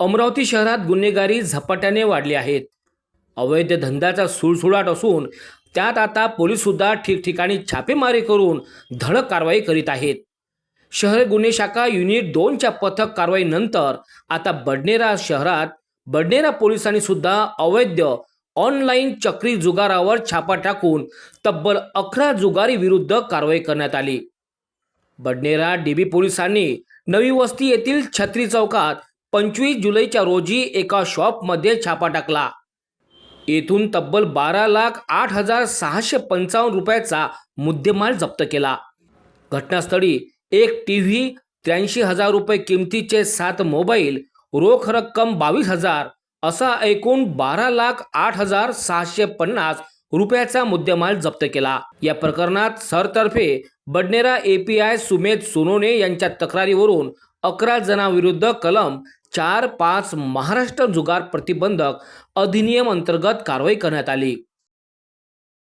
अमरावती शहरात गुन्हेगारी झपाट्याने वाढली आहेत. अवैध धंद्याचा सुळसुळाट असून त्यात आता पोलीससुद्धा ठिकठिकाणी छापेमारी करून धडक कारवाई करीत आहेत. शहर गुन्हे शाखा युनिट दोनच्या पथक कारवाईनंतर आता बडनेरा शहरात बडनेरा पोलिसांनी सुद्धा अवैध ऑनलाईन चक्री जुगारावर छापा टाकून तब्बल अकरा जुगारी विरुद्ध कारवाई करण्यात आली. बडनेरा डीबी पोलिसांनी नवी वस्ती येथील छत्री चौकात पंचवीस जुलैच्या रोजी एका शॉपमध्ये छापा टाकला. येथून तब्बल बारा लाख आठ हजार सहाशे पंचावन्न रुपयाचा मुद्देमाल जप्त केला. घटनास्थळी एक टी व्ही त्र्याऐंशी हजार रुपये किमतीचे सात मोबाईल रोख रक्कम बावीस हजार असा एकूण बारा लाख आठ हजार सहाशे पन्नास रुपयाचा मुद्देमाल जप्त केला. या प्रकरणात सरतर्फे बडनेरा एपीआय सुमेध सोनोने यांच्या तक्रारीवरून अकरा जणांविरुद्ध कलम चार पाच महाराष्ट्र जुगार प्रतिबंधक अधिनियम अंतर्गत कारवाई करण्यात आली.